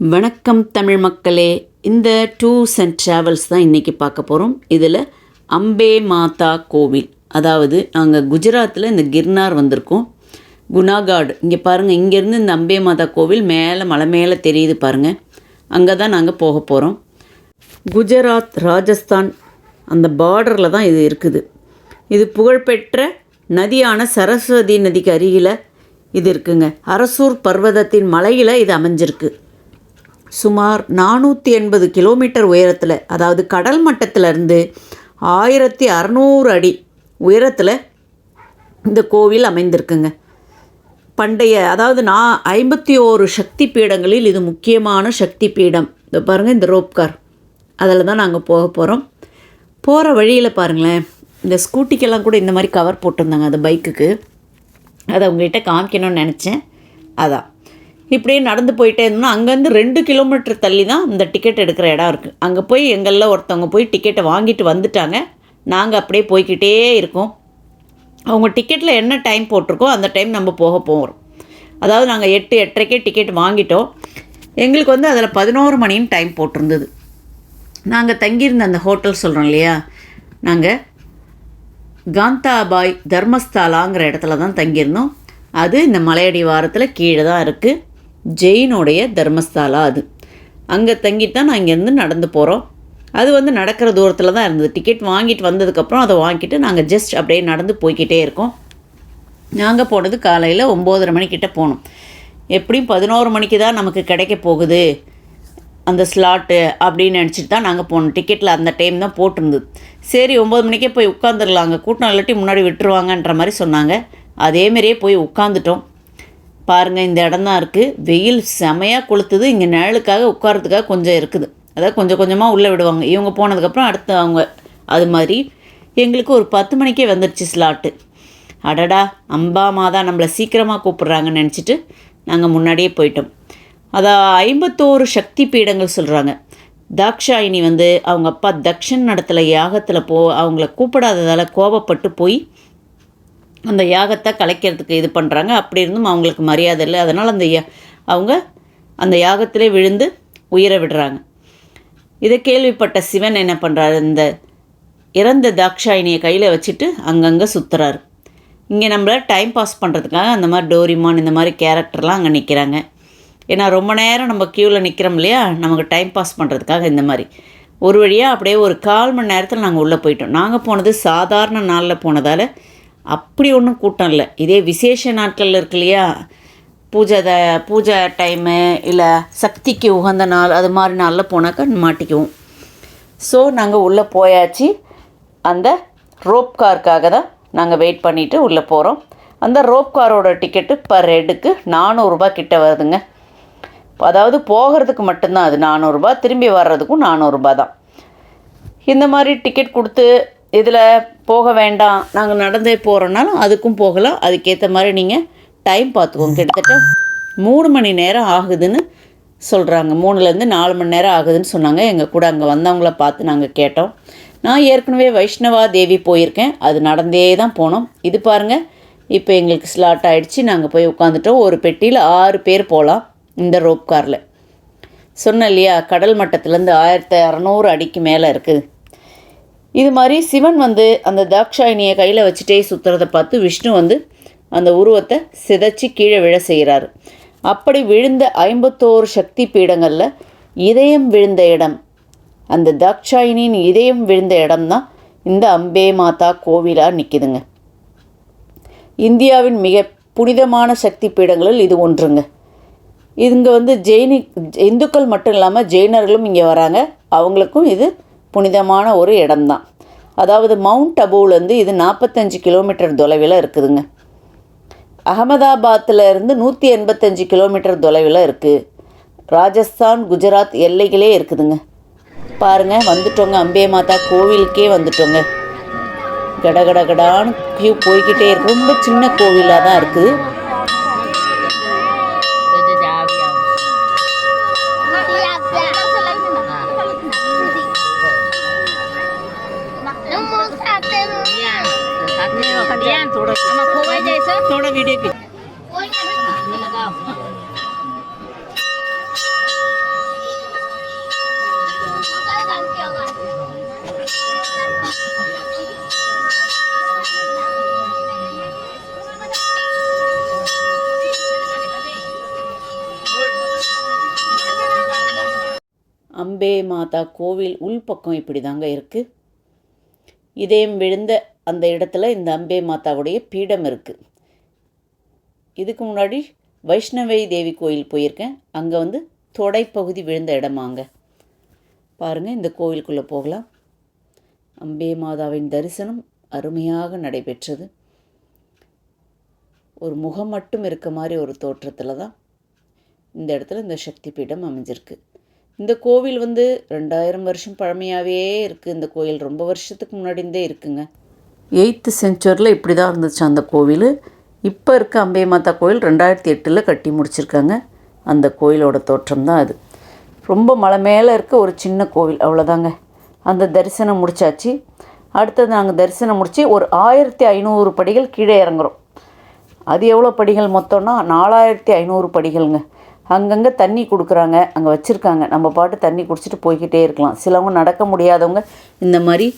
வணக்கம் தமிழ் மக்களே. இந்த டூர்ஸ் அண்ட் ட்ராவல்ஸ் தான் இன்றைக்கி பார்க்க போகிறோம் இதில் அம்பே மாதா கோவில். அதாவது நாங்கள் குஜராத்தில் இந்த கிர்னார் வந்திருக்கோம். குணாகாடு. இங்கே பாருங்கள் இங்கேருந்து இந்த அம்பே மாதா கோவில் மேலே மலை மேலே தெரியுது பாருங்கள் அங்கே தான் நாங்கள் போக போகிறோம் குஜராத் ராஜஸ்தான் அந்த பார்டரில் தான் இது இருக்குது. இது புகழ்பெற்ற நதியான சரஸ்வதி நதிக்கு அருகில் இது இருக்குங்க. அரசூர் பர்வதத்தின் மலையில் இது அமைஞ்சிருக்கு. சுமார் நானூற்றி எண்பது கிலோமீட்டர் உயரத்தில் அதாவது கடல் மட்டத்திலிருந்து ஆயிரத்தி அறநூறு அடி உயரத்தில் இந்த கோவில் அமைந்திருக்குங்க. பண்டைய அதாவது நான் ஐம்பத்தி ஓரு சக்தி பீடங்களில் இது முக்கியமான சக்தி பீடம் இந்த பாருங்கள் இந்த ரோப்கார் அதில் தான் நாங்கள் போக போகிறோம் போகிற வழியில் பாருங்களேன் இந்த ஸ்கூட்டிக்கெல்லாம் கூட இந்த மாதிரி கவர் போட்டிருந்தாங்க அந்த பைக்குக்கு. அதை உங்கள்கிட்ட காமிக்கணும்னு நினச்சேன். அதான். இப்படியே நடந்து போயிட்டே இருந்தோம்னா அங்கேருந்து ரெண்டு கிலோமீட்டர் தள்ளி தான் இந்த டிக்கெட் எடுக்கிற இடம் இருக்குது அங்கே போய் எங்களில் ஒருத்தவங்க போய் டிக்கெட்டை வாங்கிட்டு வந்துட்டாங்க. நாங்கள் அப்படியே போய்க்கிட்டே இருக்கோம். அவங்க டிக்கெட்டில் என்ன டைம் போட்டிருக்கோ அந்த டைம் நம்ம போக போகிறோம் அதாவது நாங்கள் எட்டு எட்டரைக்கே டிக்கெட் வாங்கிட்டோம். எங்களுக்கு வந்து அதில் பதினோரு மணின்னு டைம் போட்டிருந்தது. நாங்கள் தங்கியிருந்த அந்த ஹோட்டல் சொல்கிறோம் இல்லையா? நாங்கள் காந்தாபாய் தர்மஸ்தாலாங்கிற இடத்துல தான் தங்கியிருந்தோம். அது இந்த மலையடி வாரத்தில் கீழே தான் இருக்குது ஜெயினுடைய தர்மஸ்தாலா அது. அங்கே தங்கிட்டு தான் நான் இங்கேருந்து நடந்து போகிறோம் அது வந்து நடக்கிற தூரத்தில் தான் இருந்தது. டிக்கெட் வாங்கிட்டு வந்ததுக்கப்புறம் அதை வாங்கிட்டு நாங்கள் ஜஸ்ட் அப்படியே நடந்து போய்கிட்டே இருக்கோம். நாங்கள் போனது காலையில் ஒம்போதரை மணிக்கிட்ட போனோம். எப்படியும் பதினோரு மணிக்கு தான் நமக்கு கிடைக்க போகுது. அந்த ஸ்லாட்டு அப்படின்னு நினச்சிட்டு தான் நாங்கள் போனோம். டிக்கெட்டில் அந்த டைம் தான் போட்டிருந்தது. சரி ஒம்பது மணிக்கே போய் உட்காந்துடலாம் அங்கே கூட்டம் இல்லாட்டி முன்னாடி விட்டுருவாங்கன்ற மாதிரி சொன்னாங்க. அதேமாரியே போய் உட்காந்துட்டோம் பாருங்கள் இந்த இடம் தான் இருக்குது வெயில் செமையாக கொளுத்துது. இங்கே நிழலுக்காக உட்காரத்துக்காக கொஞ்சம் இருக்குது. அதாவது கொஞ்சம் கொஞ்சமாக உள்ளே விடுவாங்க. இவங்க போனதுக்கப்புறம் அடுத்து அவங்க. அது மாதிரி எங்களுக்கு ஒரு பத்து மணிக்கே வந்துடுச்சு ஸ்லாட்டு அடடா அம்பா மாதா நம்மளை சீக்கிரமாக கூப்பிட்றாங்கன்னு நினச்சிட்டு நாங்கள் முன்னாடியே போயிட்டோம். அதான் ஐம்பத்தோரு சக்தி பீடங்கள் சொல்கிறாங்க தாக்ஷாயினி வந்து அவங்க அப்பா தக்ஷன் நடத்துல யாகத்தில் போ அவங்கள கூப்பிடாததால் கோபப்பட்டு போய் அந்த யாகத்தை கலைக்கிறதுக்கு இது பண்ணுறாங்க அப்படி இருந்தும் அவங்களுக்கு மரியாதை இல்லை. அதனால் அந்த யா அவங்க அந்த யாகத்திலே விழுந்து உயிரை விடுறாங்க. இதை கேள்விப்பட்ட சிவன் என்ன பண்ணுறாரு இந்த இறந்த தாக்ஷாயினியை கையில் வச்சுட்டு அங்கங்கே சுற்றுறாரு இங்கே நம்மளை டைம் பாஸ் பண்ணுறதுக்காக அந்த மாதிரி டோரிமான் இந்த மாதிரி கேரக்டர்லாம் அங்கே நிற்கிறாங்க ஏன்னா ரொம்ப நேரம் நம்ம க்யூவில் நிற்கிறோம் இல்லையா? நமக்கு டைம் பாஸ் பண்ணுறதுக்காக இந்த மாதிரி. ஒரு வழியாக அப்படியே ஒரு கால் மணி நேரத்தில் நாங்கள் உள்ளே போயிட்டோம். நாங்கள் போனது சாதாரண நாளில் போனதால் அப்படி ஒன்றும் கூட்டம் இல்லை. இதே விசேஷ நாட்களில் இருக்கு இல்லையா? பூஜை த பூஜை டைமு இல்லை சக்திக்கு உகந்த நாள் அது மாதிரி நாளில் போனாக்கா மாட்டிக்குவோம். ஸோ நாங்கள் உள்ளே போயாச்சு. அந்த ரோப் காருக்காக தான் நாங்கள் வெயிட் பண்ணிவிட்டு உள்ளே போகிறோம் அந்த ரோப் காரோட டிக்கெட்டு பர் ஹெட்டுக்கு நானூறுரூபா கிட்ட வருதுங்க. அதாவது போகிறதுக்கு மட்டும்தான் அது நானூறுரூபா திரும்பி வர்றதுக்கும் நானூறுரூபா தான். இந்த மாதிரி டிக்கெட் கொடுத்து இதில் போக வேண்டாம். நாங்கள் நடந்தே போகிறோன்னாலும் அதுக்கும் போகலாம். அதுக்கேற்ற மாதிரி நீங்கள் டைம் பார்த்துக்கோங்க. கிட்டத்தட்ட மூணு மணி நேரம் ஆகுதுன்னு சொல்கிறாங்க மூணுலேருந்து நாலு மணி நேரம் ஆகுதுன்னு சொன்னாங்க. எங்கள் கூட அங்கே வந்தவங்கள பார்த்து நாங்கள் கேட்டோம். நான் ஏற்கனவே வைஷ்ணவா தேவி போயிருக்கேன். அது நடந்தே தான் போனோம். இது பாருங்கள் இப்போ எங்களுக்கு ஸ்லாட் ஆகிடுச்சு நாங்கள் போய் உட்காந்துட்டோம் ஒரு பெட்டியில் ஆறு பேர் போகலாம் இந்த ரோப் காரில் சொன்னேன் இல்லையா கடல் மட்டத்துலேருந்து ஆயிரத்தி அறநூறு அடிக்கு மேலே இருக்குது இது மாதிரி சிவன் வந்து அந்த தாக்ஷாயினியை கையில் வச்சுட்டே சுற்றுறதை பார்த்து விஷ்ணு வந்து அந்த உருவத்தை சிதைச்சி கீழே விழ செய்கிறார் அப்படி விழுந்த ஐம்பத்தோரு சக்தி பீடங்களில் இதயம் விழுந்த இடம் அந்த தாக்ஷாயினியின் இதயம் விழுந்த இடம்தான் இந்த அம்பே மாதா கோவிலாக நிற்கிதுங்க இந்தியாவின் மிக புனிதமான சக்தி பீடங்களில் இது ஒன்றுங்க. இங்கே வந்து ஜெயினி இந்துக்கள் மட்டும் இல்லாமல் ஜெயினர்களும் இங்கே வராங்க. அவங்களுக்கும் இது புனிதமான ஒரு இடம்தான். அதாவது மவுண்ட் அபுலேருந்து இது நாற்பத்தஞ்சு கிலோமீட்டர் தொலைவில் இருக்குதுங்க. அகமதாபாத்தில் இருந்து நூற்றி எண்பத்தஞ்சு கிலோமீட்டர் தொலைவில் இருக்குது ராஜஸ்தான் குஜராத் எல்லைகளே இருக்குதுங்க. பாருங்கள் வந்துட்டோங்க. அம்பே மாதா கோவிலுக்கே வந்துட்டோங்க. கடகடகடான்னு கியூ போய்கிட்டே இருக்கு. ரொம்ப சின்ன கோவிலாக தான் இருக்குது. આમાં ખોવાઈ જાય அம்பே மாதா கோவில் உள்பக்கம் இப்படி தாங்க இருக்குது இதயம் விழுந்த அந்த இடத்துல இந்த அம்பே மாதாவுடைய பீடம் இருக்குது இதுக்கு முன்னாடி வைஷ்ணவை தேவி கோயில் போயிருக்கேன். அங்கே வந்து தொடைப்பகுதி விழுந்த இடமாங்க பாருங்கள் இந்த கோவிலுக்குள்ளே போகலாம். அம்பே மாதாவின் தரிசனம் அருமையாக நடைபெற்றது. ஒரு முகம் மட்டும் இருக்க மாதிரி ஒரு தோற்றத்தில் தான் இந்த இடத்துல இந்த சக்தி பீடம் அமைஞ்சிருக்கு. இந்த கோவில் வந்து ரெண்டாயிரம் வருஷம் பழமையாகவே இருக்குது இந்த கோயில் ரொம்ப வருஷத்துக்கு முன்னாடிந்தே இருக்குங்க. எயித்து செஞ்சுரியில் இப்படி தான் இருந்துச்சு அந்த கோவில். இப்போ இருக்க அம்பே மாதா கோயில் ரெண்டாயிரத்தி எட்டில் கட்டி முடிச்சிருக்காங்க. அந்த கோயிலோட தோற்றம் தான் அது. ரொம்ப மலை மேலே இருக்க ஒரு சின்ன கோவில் அவ்வளோதாங்க. அந்த தரிசனம் முடிச்சாச்சு. அடுத்தது நாங்கள் தரிசனம் முடித்து ஒரு ஆயிரத்தி ஐநூறு படிகள் கீழே இறங்குறோம். அது எவ்வளோ படிகள் மொத்தம்னா நாலாயிரத்தி ஐநூறு படிகள்ங்க. அங்கங்கே தண்ணி கொடுக்குறாங்க அங்கே வச்சுருக்காங்க. நம்ம பாட்டு தண்ணி குடிச்சிட்டு போய்கிட்டே இருக்கலாம். சிலவங்க நடக்க முடியாதவங்க இந்த மாதிரி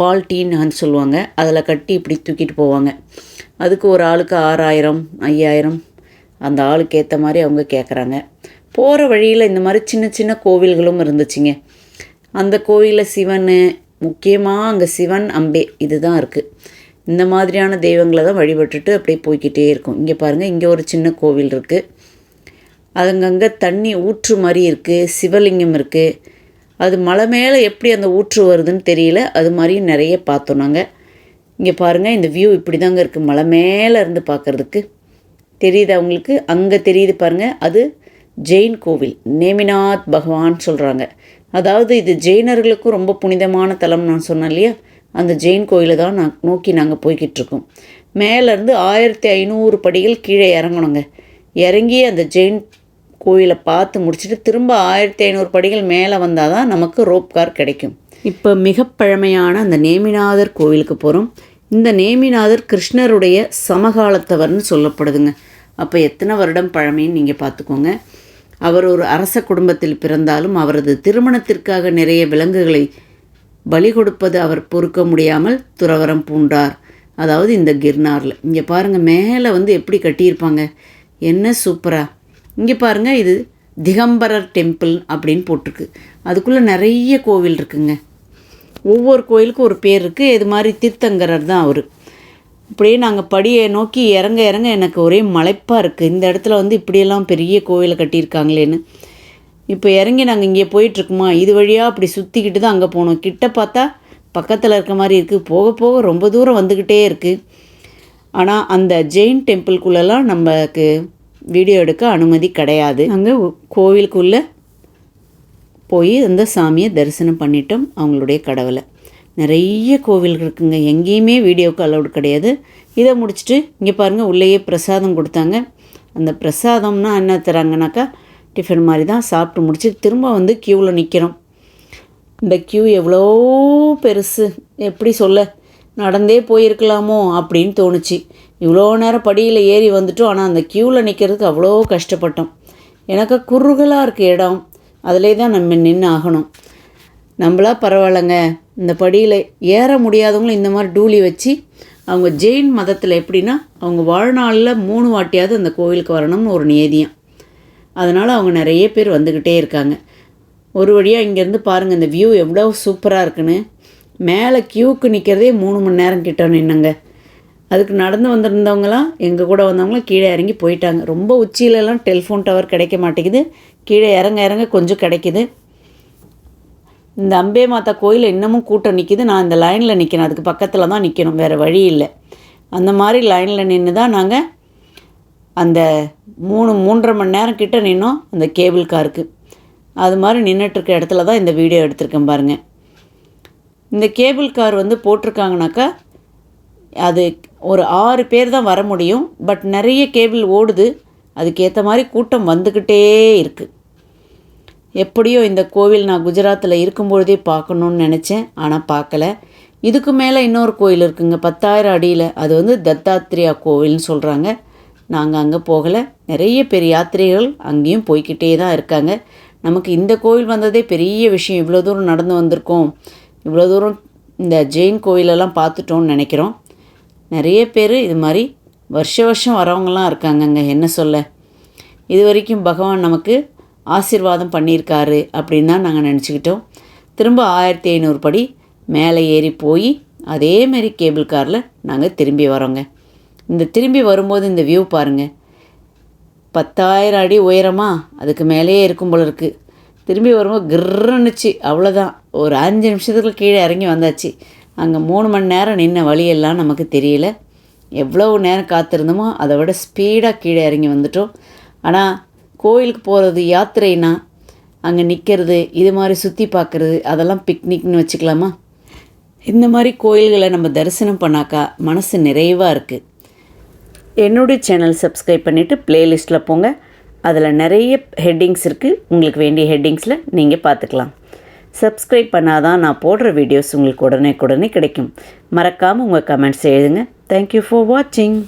பால் டீன்னு சொல்லுவாங்க. அதில் கட்டி இப்படி தூக்கிட்டு போவாங்க. அதுக்கு ஒரு ஆளுக்கு ஆறாயிரம் ஐயாயிரம் அந்த ஆளுக்கு ஏற்ற மாதிரி அவங்க கேட்குறாங்க போகிற வழியில் இந்த மாதிரி சின்ன சின்ன கோவில்களும் இருந்துச்சுங்க. அந்த கோவிலில் சிவன் முக்கியமாக அங்கே சிவன் அம்பே இதுதான் இருக்குது இந்த மாதிரியான தெய்வங்களை தான் வழிபட்டுட்டு அப்படியே போய்க்கிட்டே இருக்கும். இங்கே பாருங்கள் இங்கே ஒரு சின்ன கோவில் இருக்குது அதுங்கங்கே தண்ணி ஊற்று மாதிரி இருக்குது சிவலிங்கம் இருக்குது அது மலை மேலே எப்படி அந்த ஊற்று வருதுன்னு தெரியல. அது மாதிரியும் நிறைய பார்த்தோம் நாங்கள் இங்கே பாருங்கள் இந்த வியூ இப்படி தாங்க இருக்குது மலை மேலே இருந்து பார்க்குறதுக்கு. தெரியுது அவங்களுக்கு அங்கே தெரியுது பாருங்கள் அது ஜெயின் கோவில். நேமிநாத் பகவான் சொல்கிறாங்க அதாவது இது ஜெயினர்களுக்கும் ரொம்ப புனிதமான தலம் நான் சொன்னேன் இல்லையா? அந்த ஜெயின் கோயிலை தான் நான் நோக்கி நாங்கள் போய்கிட்டு இருக்கோம். மேலேருந்து ஆயிரத்தி ஐநூறு படிகள் கீழே இறங்கணுங்க. இறங்கி அந்த ஜெயின் கோயிலை பார்த்து முடிச்சுட்டு திரும்ப ஆயிரத்தி ஐநூறு படிகள் மேலே வந்தால் தான் நமக்கு ரோப் கார் கிடைக்கும். இப்போ மிக பழமையான அந்த நேமிநாதர் கோவிலுக்கு போகிறோம். இந்த நேமிநாதர் கிருஷ்ணருடைய சமகாலத்தவர்னு சொல்லப்படுதுங்க. அப்போ எத்தனை வருடம் பழமைன்னு நீங்கள் பார்த்துக்கோங்க. அவர் ஒரு அரச குடும்பத்தில் பிறந்தாலும் அவரது திருமணத்திற்காக நிறைய விலங்குகளை பலி கொடுப்பது அவர் பொறுக்க முடியாமல் துறவரம் பூண்டார். அதாவது இந்த கிர்னாரில். இங்கே பாருங்கள் மேலே வந்து எப்படி கட்டியிருப்பாங்க. என்ன சூப்பராக இங்கே பாருங்கள் இது திகம்பரர் டெம்பிள் அப்படின்னு போட்டிருக்கு. அதுக்குள்ளே நிறைய கோவில் இருக்குங்க. ஒவ்வொரு கோயிலுக்கும் ஒரு பேர் இருக்குது இது மாதிரி தீர்த்தங்கரர் தான் அவர். இப்படியே நாங்கள் படியை நோக்கி இறங்க இறங்க எனக்கு ஒரே மலைப்பாக இருக்குது இந்த இடத்துல வந்து இப்படியெல்லாம் பெரிய கோவிலை கட்டியிருக்காங்களேன்னு. இப்போ இறங்கி நாங்கள் இங்கே போயிட்டுருக்குமா? இது வழியாக அப்படி சுற்றிக்கிட்டு தான் அங்கே போனோம். கிட்ட பார்த்தா பக்கத்தில் இருக்க மாதிரி இருக்குது போக போக ரொம்ப தூரம் வந்துக்கிட்டே இருக்குது ஆனால் அந்த ஜெயின் டெம்பிள்குள்ளெல்லாம் நமக்கு வீடியோ எடுக்க அனுமதி கிடையாது. அங்கே கோவிலுக்குள்ளே போய் அந்த சாமியை தரிசனம் பண்ணிட்டோம் அவங்களுடைய கடவுளை. நிறைய கோவில் இருக்குங்க. எங்கேயுமே வீடியோவுக்கு அலௌடு கிடையாது. இதை முடிச்சுட்டு இங்கே பாருங்கள் உள்ளேயே பிரசாதம் கொடுத்தாங்க. அந்த பிரசாதம்னா என்ன தராங்கனாக்கா டிஃபன் மாதிரி தான் சாப்பிட்டு முடிச்சு திரும்ப வந்து க்யூவில் நிற்கிறோம் இந்த க்யூ எவ்வளோ பெருசு? எப்படி சொல்ல? நடந்தே போயிருக்கலாமோ அப்படின்னு தோணுச்சு. இவ்வளோ நேரம் படியில் ஏறி வந்துட்டோம். ஆனால் அந்த க்யூவில் நிற்கிறதுக்கு அவ்வளோ கஷ்டப்பட்டோம். எனக்கு குறுகலாக இருக்குது இடம் அதிலே தான் நம்ம நின்று ஆகணும். நம்மளா பரவாயில்லைங்க. இந்த படியில் ஏற முடியாதவங்களும் இந்த மாதிரி டூலி வச்சு அவங்க ஜெயின் மதத்தில் எப்படின்னா அவங்க வாழ்நாளில் மூணு வாட்டியாவது அந்த கோவிலுக்கு வரணும்னு ஒரு நியதியம். அதனால் அவங்க நிறைய பேர் வந்துக்கிட்டே இருக்காங்க. ஒரு வழியாக இங்கேருந்து பாருங்கள் இந்த வியூ எவ்வளோ சூப்பராக இருக்குன்னு. மேலே க்யூக்கு நிற்கிறதே மூணு மணி நேரம் கிட்ட நின்னங்க. அதுக்கு நடந்து வந்திருந்தவங்களாம் எங்கள் கூட வந்தவங்களாம் கீழே இறங்கி போயிட்டாங்க. ரொம்ப உச்சியிலலாம் டெலிஃபோன் டவர் கிடைக்க மாட்டேங்குது. கீழே இறங்க இறங்க கொஞ்சம் கிடைக்குது. இந்த அம்பே மாதா கோயில் இன்னமும் கூட்டம் நிற்கிது நான் இந்த லைனில் நிற்கணும் அதுக்கு பக்கத்தில் தான் நிற்கணும் வேறு வழி இல்லை. அந்த மாதிரி லைனில் நின்று தான் நாங்கள் அந்த மூணு மூன்றரை மணி நேரம் கிட்டே நின்னோம் அந்த கேபிள் காருக்கு அது மாதிரி நின்றுட்டுருக்க இடத்துல தான் இந்த வீடியோ எடுத்திருக்கேன் பாருங்கள் இந்த கேபிள் கார் வந்து போட்டிருக்காங்கனாக்கா அது ஒரு ஆறு பேர் தான் வர முடியும் பட் நிறைய கேபிள் ஓடுது. அதுக்கேற்ற மாதிரி கூட்டம் வந்துக்கிட்டே இருக்குது எப்படியோ இந்த கோவில் நான் குஜராத்தில் இருக்கும்பொழுதே பார்க்கணுன்னு நினச்சேன் ஆனால் பார்க்கல. இதுக்கு மேலே இன்னொரு கோயில் இருக்குங்க பத்தாயிரம் அடியில். அது வந்து தத்தாத்ரியா கோவில்னு சொல்கிறாங்க நாங்கள் அங்கே போகலை. நிறைய பேர் யாத்திரைகள் அங்கேயும் போய்கிட்டே தான் இருக்காங்க. நமக்கு இந்த கோவில் வந்ததே பெரிய விஷயம். இவ்வளோ தூரம் நடந்து வந்திருக்கோம். இவ்வளோ தூரம் இந்த ஜெயின் கோயிலெல்லாம் பார்த்துட்டோம்னு நினைக்கிறோம். நிறைய பேர் இது மாதிரி வருஷ வருஷம் வரவங்களாம் இருக்காங்கங்க. என்ன சொல்ல? இது வரைக்கும் பகவான் நமக்கு ஆசீர்வாதம் பண்ணியிருக்காரு அப்படின்னு தான் நாங்கள் நினச்சிக்கிட்டோம். திரும்ப ஆயிரத்தி ஐநூறு படி மேலே ஏறி போய் அதேமாரி கேபிள் காரில் நாங்கள் திரும்பி வரோங்க. இந்த திரும்பி வரும்போது இந்த வியூ பாருங்கள் பத்தாயிரம் அடி உயரமா அதுக்கு மேலேயே இருக்கும் போல இருக்குது திரும்பி வரும்போது கிர்ன்னுச்சு அவ்வளோதான் ஒரு அஞ்சு நிமிஷத்துக்குள்ள கீழே இறங்கி வந்தாச்சு. அங்கே மூணு மணி நேரம் நின்ன வழியெல்லாம் நமக்கு தெரியல. எவ்வளோ நேரம் காத்திருந்தோமோ அதை விட ஸ்பீடாக கீழே இறங்கி வந்துட்டோம். ஆனால் கோயிலுக்கு போகிறது யாத்திரைனா அங்கே நிற்கிறது இது மாதிரி சுற்றி பார்க்குறது அதெல்லாம் பிக்னிக்னு வச்சுக்கலாமா? இந்த மாதிரி கோயில்களை நம்ம தரிசனம் பண்ணாக்கா மனசு நிறைவாக இருக்குது என்னுடைய சேனல் சப்ஸ்கிரைப் பண்ணிவிட்டு ப்ளேலிஸ்ட்டில் போங்க. அதில் நிறைய ஹெட்டிங்ஸ் இருக்குது உங்களுக்கு வேண்டிய ஹெட்டிங்ஸில் நீங்கள் பார்த்துக்கலாம். சப்ஸ்கிரைப் பண்ணாதான் நான் போடுற வீடியோஸ் உங்களுக்கு உடனே உடனே கிடைக்கும். மறக்காமல் உங்கள் கமெண்ட்ஸ் எழுதுங்க. தேங்க்யூ ஃபார் வாட்சிங்